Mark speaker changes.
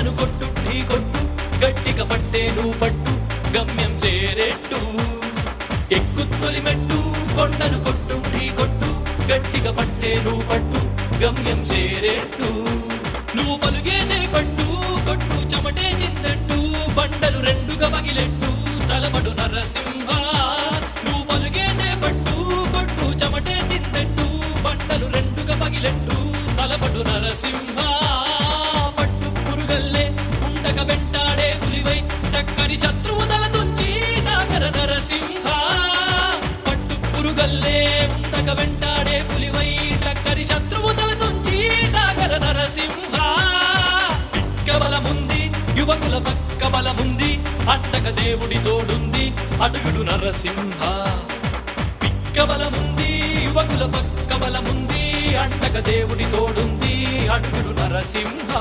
Speaker 1: కొండను కొట్టు ఢీ కొట్టు గట్టిగా పట్టే నువ్వు పట్టు గమ్యం చేరేట్టు. ఎక్కు తొలిమెట్టు కొండను కొట్టు ఢీ కొట్టు గట్టిగా పట్టే నువ్వు పట్టు గమ్యం చేరేట్టు. నువ్వు పలుగే చేపట్టు కొట్టు చెమటే చింతట్టు బండలు రెండుగా పగిలెట్టు తలపడు నరసింహ. నువ్వు పలుగే చేపట్టు కొట్టు చెమటే చింతట్టు బండలు రెండుగా పగిలెట్టు తలపడు నరసింహ. వెంటాడే పులివై టక్కని శత్రువు తల తుంచి సాగర నరసింహ. పట్టు పురుగల్లే ఉండక వెంటాడే పులివై టక్కరి శత్రువు తల తుంచి సాగర నరసింహ. పిక్క బలముంది యువకుల పక్క బలముంది అట్టక దేవుడి తోడుంది అడుగుడు నరసింహ. పిక్క బలముంది యువకుల పక్క బలముంది అండక దేవుడి తోడుంది అడుగుడు నరసింహ.